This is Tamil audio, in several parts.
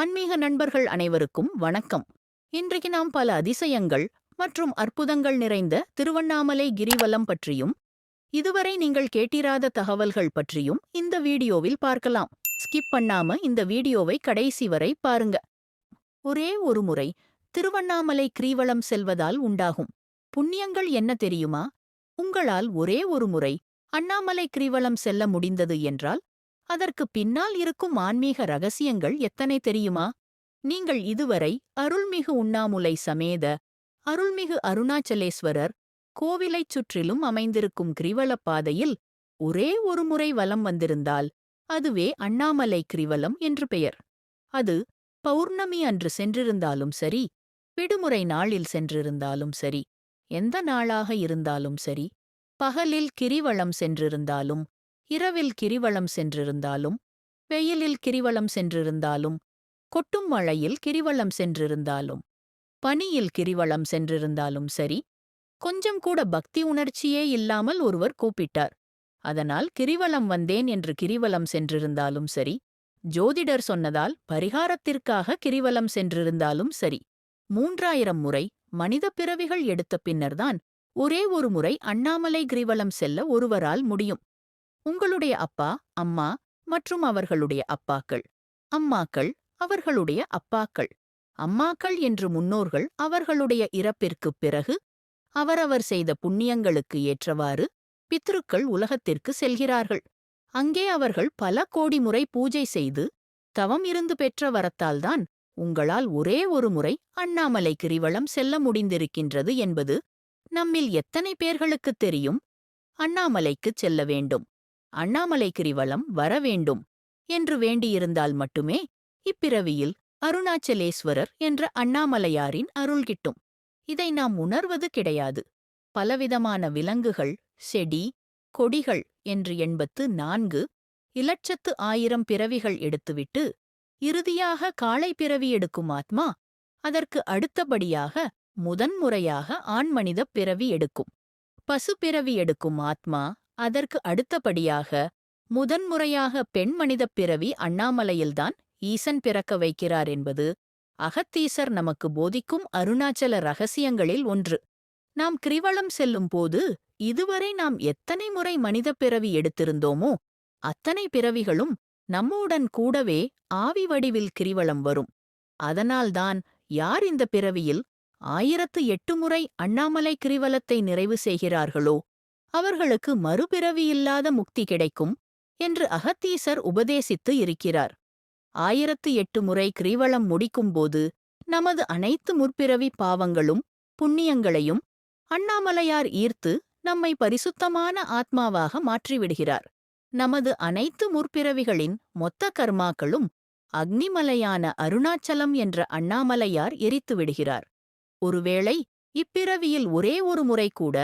ஆன்மீக நண்பர்கள் அனைவருக்கும் வணக்கம். இன்றைக்கு நாம் பல அதிசயங்கள் மற்றும் அற்புதங்கள் நிறைந்த திருவண்ணாமலை கிரிவலம் பற்றியும் இதுவரை நீங்கள் கேட்டிராத தகவல்கள் பற்றியும் இந்த வீடியோவில் பார்க்கலாம். ஸ்கிப் பண்ணாம இந்த வீடியோவை கடைசி வரை பாருங்க. ஒரே ஒரு முறை திருவண்ணாமலை கிரிவலம் செல்வதால் உண்டாகும். புண்ணியங்கள் என்ன தெரியுமா? உங்களால் ஒரே ஒரு முறை அண்ணாமலை கிரிவலம் செல்ல முடிந்தது என்றால் அதற்கு பின்னால் இருக்கும் ஆன்மீக ரகசியங்கள் எத்தனை தெரியுமா? நீங்கள் இதுவரை அருள்மிகு உண்ணாமுலை சமேத அருள்மிகு அருணாச்சலேஸ்வரர் கோவிலைச் சுற்றிலும் அமைந்திருக்கும் கிரிவலப் பாதையில் ஒரே ஒரு முறை வலம் வந்திருந்தால் அதுவே அண்ணாமலை கிரிவலம் என்று பெயர். அது பௌர்ணமி அன்று சென்றிருந்தாலும் சரி விடுமுறை நாளில் சென்றிருந்தாலும் சரி எந்த நாளாக இருந்தாலும் சரி பகலில் கிரிவலம் சென்றிருந்தாலும் இரவில் கிரிவலம் சென்றிருந்தாலும் வெயிலில் கிரிவலம் சென்றிருந்தாலும் கொட்டும் மழையில் கிரிவலம் சென்றிருந்தாலும் பனியில் கிரிவலம் சென்றிருந்தாலும் சரி கொஞ்சம் கூட பக்தி உணர்ச்சியே இல்லாமல் ஒருவர் கூப்பிட்டார். அதனால் கிரிவலம் வந்தேன் என்று கிரிவலம் சென்றிருந்தாலும் சரி ஜோதிடர் சொன்னதால் பரிகாரத்திற்காக கிரிவலம் சென்றிருந்தாலும் சரி மூன்றாயிரம் முறை மனித பிறவிகள் எடுத்த பின்னர்தான் ஒரே ஒரு முறை அண்ணாமலை கிரிவலம் செல்ல ஒருவரால் முடியும். உங்களுடைய அப்பா அம்மா மற்றும் அவர்களுடைய அப்பாக்கள். அம்மாக்கள் அவர்களுடைய அப்பாக்கள். அம்மாக்கள் என்று முன்னோர்கள் அவர்களுடைய இறப்பிற்குப் பிறகு அவரவர் செய்த புண்ணியங்களுக்கு ஏற்றவாறு பித்ருக்கள் உலகத்திற்கு செல்கிறார்கள். அங்கே அவர்கள் பல கோடி முறை பூஜை செய்து தவம் இருந்து பெற்ற வரத்தால்தான் உங்களால் ஒரே ஒரு முறை அண்ணாமலை கிரிவலம் செல்ல முடிந்திருக்கின்றது என்பது நம்மில் எத்தனை பேர்களுக்குத் தெரியும்? அண்ணாமலைக்குச் செல்ல வேண்டும். அண்ணாமலை கிரிவலம் வரவேண்டும் என்று வேண்டியிருந்தால் மட்டுமே இப்பிறவியில் அருணாச்சலேஸ்வரர் என்ற அண்ணாமலையாரின் அருள் கிட்டும். இதை நாம் உணர்வது கிடையாது. பலவிதமான விலங்குகள் செடி கொடிகள் என்று எண்பத்து நான்கு இலட்சத்து ஆயிரம் பிறவிகள் எடுத்துவிட்டு இறுதியாக காளை பிறவி எடுக்கும் ஆத்மா அதற்கு அடுத்தபடியாக முதன்முறையாக ஆண்மனிதப் பிறவி எடுக்கும். பசு பிறவி எடுக்கும் ஆத்மா அதற்கு அடுத்தபடியாக முதன்முறையாக பெண் மனிதப் பிறவி அண்ணாமலையில்தான் ஈசன் பிறக்க வைக்கிறார் என்பது அகத்தீசர் நமக்கு போதிக்கும் அருணாச்சல ரகசியங்களில் ஒன்று. நாம் கிரிவலம் செல்லும் போது இதுவரை நாம் எத்தனை முறை மனிதப் பிறவி எடுத்திருந்தோமோ அத்தனை பிறவிகளும் நம்முடன் கூடவே ஆவி வடிவில் கிரிவலம் வரும். அதனால்தான் யார் இந்த பிறவியில் ஆயிரத்து எட்டு முறை அண்ணாமலை கிரிவலத்தை நிறைவு செய்கிறார்களோ அவர்களுக்கு மறுபிறவியில்லாத முக்தி கிடைக்கும் என்று அகத்தீசர் உபதேசித்து இருக்கிறார். ஆயிரத்து எட்டு முறை கிரீவளம் முடிக்கும்போது நமது அனைத்து முற்பிறவி பாவங்களும் புண்ணியங்களையும் அண்ணாமலையார் ஈர்த்து நம்மை பரிசுத்தமான ஆத்மாவாக மாற்றிவிடுகிறார். நமது அனைத்து முற்பிறவிகளின் மொத்த கர்மாக்களும் அக்னிமலையான அருணாச்சலம் என்ற அண்ணாமலையார் எரித்து விடுகிறார் ஒருவேளை இப்பிறவியில் ஒரே ஒரு முறை கூட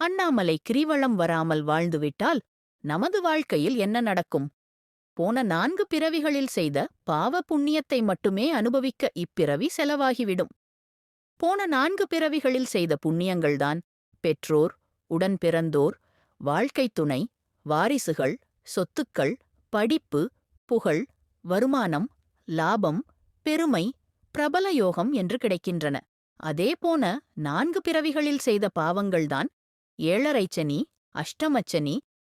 அண்ணாமலை கிரிவலம் வராமல் வாழ்ந்துவிட்டால் நமது வாழ்க்கையில் என்ன நடக்கும்? போன நான்கு பிறவிகளில் செய்த பாவ புண்ணியத்தை மட்டுமே அனுபவிக்க இப்பிறவி செலவாகிவிடும். போன நான்கு பிறவிகளில் செய்த புண்ணியங்கள்தான் பெற்றோர் உடன் பிறந்தோர் வாழ்க்கைத் துணை வாரிசுகள் சொத்துக்கள் படிப்பு புகழ் வருமானம் லாபம் பெருமை பிரபல யோகம் என்று கிடைக்கின்றன. அதேபோன நான்கு பிறவிகளில் செய்த பாவங்கள்தான் ஏழரைச்சனி அஷ்டமச்சனி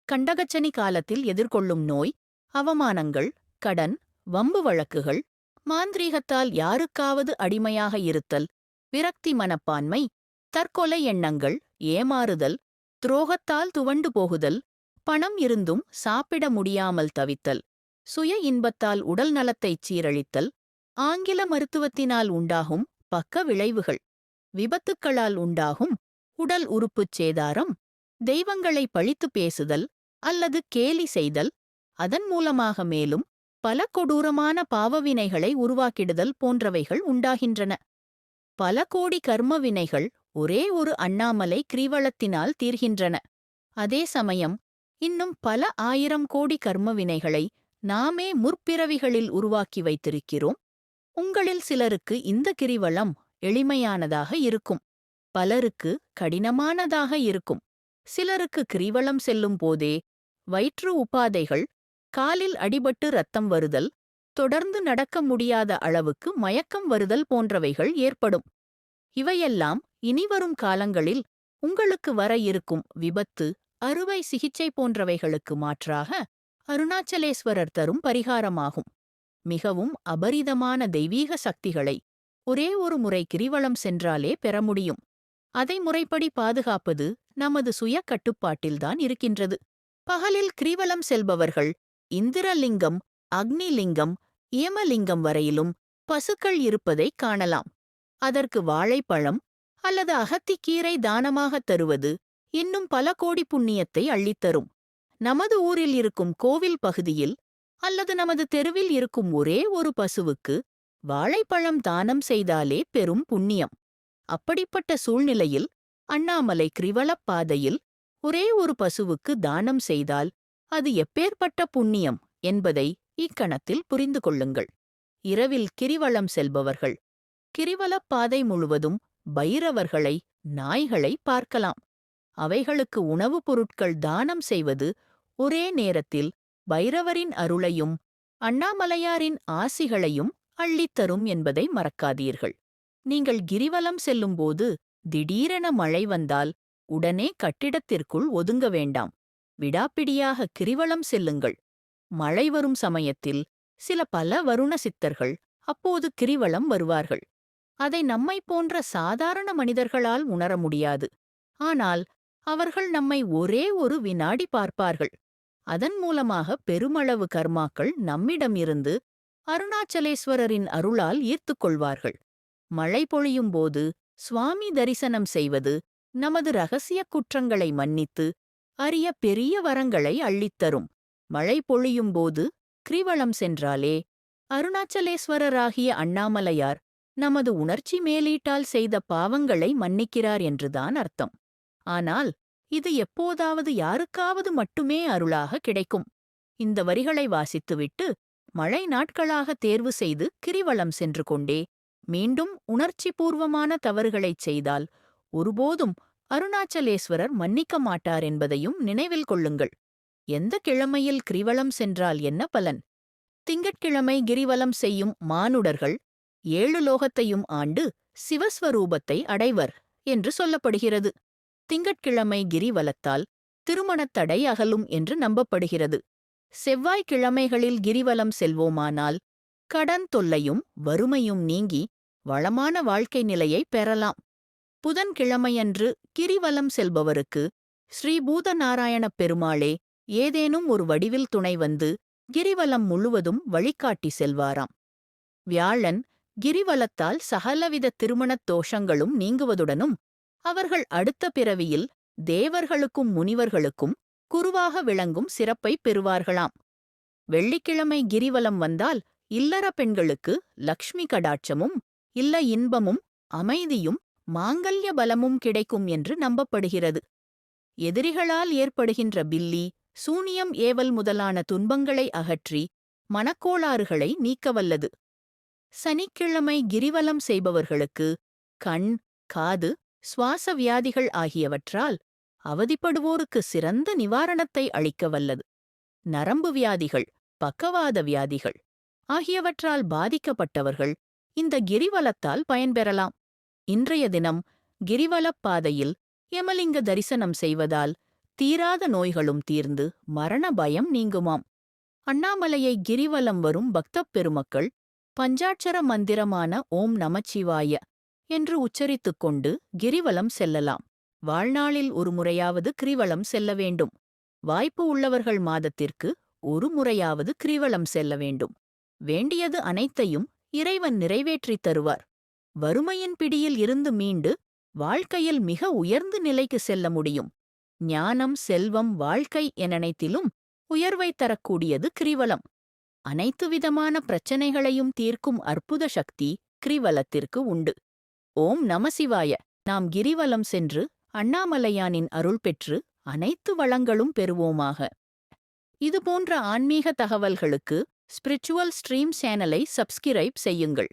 கண்டகச்சனி காலத்தில் எதிர்கொள்ளும் நோய் அவமானங்கள் கடன் வம்பு வழக்குகள் மாந்திரீகத்தால் யாருக்காவது அடிமையாக இருத்தல் விரக்தி மனப்பான்மை தற்கொலை எண்ணங்கள் ஏமாறுதல் துரோகத்தால் துவண்டு போகுதல் பணம் இருந்தும் சாப்பிட முடியாமல் தவித்தல் சுய இன்பத்தால் உடல் நலத்தைச் சீரழித்தல் ஆங்கில மருத்துவத்தினால் உண்டாகும் பக்க விளைவுகள் விபத்துக்களால் உண்டாகும் உடல் உறுப்புச் சேதாரம் தெய்வங்களை பழித்து பேசுதல் அல்லது கேலி செய்தல் அதன் மூலமாக மேலும் பல கொடூரமான பாவவினைகளை உருவாக்கிடுதல் போன்றவைகள் உண்டாகின்றன. பல கோடி கர்ம வினைகள் ஒரே ஒரு அண்ணாமலை கிரீவளத்தினால் தீர்கின்றன. அதே சமயம் இன்னும் பல ஆயிரம் கோடி கர்மவினைகளை நாமே முற்பிறவிகளில் உருவாக்கி வைத்திருக்கிறோம். உங்களில் சிலருக்கு இந்த கிரிவலம் எளிமையானதாக இருக்கும். பலருக்கு கடினமானதாக இருக்கும். சிலருக்கு கிரிவலம் செல்லும் போதே வயிற்று உபாதைகள் காலில் அடிபட்டு ரத்தம் வருதல் தொடர்ந்து நடக்க முடியாத அளவுக்கு மயக்கம் வருதல் போன்றவைகள் ஏற்படும். இவையெல்லாம் இனிவரும் காலங்களில் உங்களுக்கு வர இருக்கும் விபத்து அறுவை சிகிச்சை போன்றவைகளுக்கு மாற்றாக அருணாச்சலேஸ்வரர் தரும் பரிகாரமாகும். மிகவும் அபரிதமான தெய்வீக சக்திகளை ஒரே ஒரு முறை கிரிவலம் சென்றாலே பெற முடியும். அதை முறைப்படி பாதுகாப்பது நமது சுய கட்டுப்பாட்டில்தான் இருக்கின்றது. பகலில் கிரீவலம் செல்பவர்கள் இந்திரலிங்கம் அக்னிலிங்கம் ஏமலிங்கம் வரையிலும் பசுக்கள் இருப்பதைக் காணலாம். அதற்கு வாழைப்பழம் அல்லது அகத்திக்கீரை தானமாகத் தருவது இன்னும் பல கோடி புண்ணியத்தை அள்ளித்தரும். நமது ஊரில் இருக்கும் கோவில் பகுதியில் அல்லது நமது தெருவில் இருக்கும் ஒரே ஒரு பசுவுக்கு வாழைப்பழம் தானம் செய்தாலே பெரும் புண்ணியம். அப்படிப்பட்ட சூழ்நிலையில் அண்ணாமலை கிரிவலப் பாதையில் ஒரே ஒரு பசுவுக்கு தானம் செய்தால் அது எப்பேற்பட்ட புண்ணியம் என்பதை இக்கணத்தில் புரிந்து கொள்ளுங்கள். இரவில் கிரிவலம் செல்பவர்கள் கிரிவலப்பாதை முழுவதும் பைரவர்களை நாய்களை பார்க்கலாம். அவைகளுக்கு உணவுப் பொருட்கள் தானம் செய்வது ஒரே நேரத்தில் பைரவரின் அருளையும் அண்ணாமலையாரின் ஆசிகளையும் அள்ளித்தரும் என்பதை மறக்காதீர்கள். நீங்கள் கிரிவலம் செல்லும்போது திடீரென மழை வந்தால் உடனே கட்டிடத்திற்குள் ஒதுங்க வேண்டாம். விடாப்பிடியாக கிரிவலம் செல்லுங்கள். மழை வரும் சமயத்தில் சில பல வருண சித்தர்கள் அப்போது கிரிவலம் வருவார்கள். அதை நம்மைப் போன்ற சாதாரண மனிதர்களால் உணர முடியாது. ஆனால் அவர்கள் நம்மை ஒரே ஒரு வினாடி பார்ப்பார்கள். அதன் மூலமாக பெருமளவு கர்மாக்கள் நம்மிடமிருந்து அருணாச்சலேஸ்வரரின் அருளால் ஈர்த்துக் கொள்வார்கள். மழை பொழியும்போது சுவாமி தரிசனம் செய்வது நமது ரகசிய குற்றங்களை மன்னித்து அரிய பெரிய வரங்களை அள்ளித்தரும். மழை பொழியும்போது கிரிவலம் சென்றாலே அருணாச்சலேஸ்வரராகிய அண்ணாமலையார் நமது உணர்ச்சி மேலீட்டால் செய்த பாவங்களை மன்னிக்கிறார் என்றுதான் அர்த்தம். ஆனால் இது எப்போதாவது யாருக்காவது மட்டுமே அருளாக கிடைக்கும். இந்த வரிகளை வாசித்துவிட்டு மழை நாட்களாக தேர்வு செய்து கிரிவலம் சென்று கொண்டே மீண்டும் உணர்ச்சி பூர்வமான தவறுகளைச் செய்தால் ஒருபோதும் அருணாச்சலேஸ்வரர் மன்னிக்க மாட்டார் என்பதையும் நினைவில் கொள்ளுங்கள். எந்த கிழமையில் கிரிவலம் சென்றால் என்ன பலன்? திங்கட்கிழமை கிரிவலம் செய்யும் மானுடர்கள் ஏழு லோகத்தையும் ஆண்டு சிவஸ்வரூபத்தை அடைவர் என்று சொல்லப்படுகிறது. திங்கட்கிழமை கிரிவலத்தால் திருமணத்தடை அகலும் என்று நம்பப்படுகிறது. செவ்வாய்க்கிழமைகளில் கிரிவலம் செல்வோமானால் கடன் தொல்லையும் வறுமையும் நீங்கி வளமான வாழ்க்கை நிலையை பெறலாம். புதன்கிழமையன்று கிரிவலம் செல்பவருக்கு ஸ்ரீபூதநாராயணப் பெருமாளே ஏதேனும் ஒரு வடிவில் துணை வந்து கிரிவலம் முழுவதும் வழிகாட்டி செல்வாராம். வியாழன் கிரிவலத்தால் சகலவித திருமணத் தோஷங்களும் நீங்குவதுடனும் அவர்கள் அடுத்த பிறவியில் தேவர்களுக்கும் முனிவர்களுக்கும் குருவாக விளங்கும் சிறப்பை பெறுவார்களாம். வெள்ளிக்கிழமை கிரிவலம் வந்தால் இல்லற பெண்களுக்கு லக்ஷ்மி கடாட்சமும் இல்ல இன்பமும் அமைதியும் மாங்கல்ய பலமும் கிடைக்கும் என்று நம்பப்படுகிறது. எதிரிகளால் ஏற்படுகின்ற பில்லி சூனியம் ஏவல் முதலான துன்பங்களை அகற்றி மனக்கோளாறுகளை நீக்கவல்லது. சனிக்கிழமை கிரிவலம் செய்பவர்களுக்கு கண் காது சுவாச வியாதிகள் ஆகியவற்றால் அவதிப்படுவோருக்கு சிறந்த நிவாரணத்தை அளிக்க வல்லது நரம்பு வியாதிகள் பக்கவாத வியாதிகள் ஆகியவற்றால் பாதிக்கப்பட்டவர்கள் இந்த கிரிவலத்தால் பயன்பெறலாம். இன்றைய தினம் கிரிவலப் பாதையில் யமலிங்க தரிசனம் செய்வதால் தீராத நோய்களும் தீர்ந்து மரண பயம் நீங்குமாம். அண்ணாமலையை கிரிவலம் வரும் பக்தப் பெருமக்கள் பஞ்சாட்சர மந்திரமான ஓம் நமச்சிவாய என்று உச்சரித்துக் கொண்டு கிரிவலம் செல்லலாம். வாழ்நாளில் ஒரு முறையாவது கிரிவலம் செல்ல வேண்டும். வாய்ப்பு உள்ளவர்கள் மாதத்திற்கு ஒரு முறையாவது கிரிவலம் செல்ல வேண்டும். வேண்டியது அனைத்தையும் இறைவன் நிறைவேற்றித் தருவார். வறுமையின் பிடியில் இருந்து மீண்டு வாழ்க்கையில் மிக உயர்ந்த நிலைக்கு செல்ல முடியும். ஞானம் செல்வம் வாழ்க்கை எனனைத்திலும் உயர்வைத் தரக்கூடியது கிரிவலம். அனைத்து விதமான பிரச்சனைகளையும் தீர்க்கும் அற்புத சக்தி கிரிவலத்திற்கு உண்டு. ஓம் நமசிவாய நாம் கிரிவலம் சென்று அண்ணாமலையானின் அருள் பெற்று அனைத்து வளங்களும் பெறுவோமாக. இதுபோன்ற ஆன்மீக தகவல்களுக்கு ஸ்பிரிச்சுவல் ஸ்ட்ரீம் சேனலை சப்ஸ்கிரைப் செய்யுங்கள்.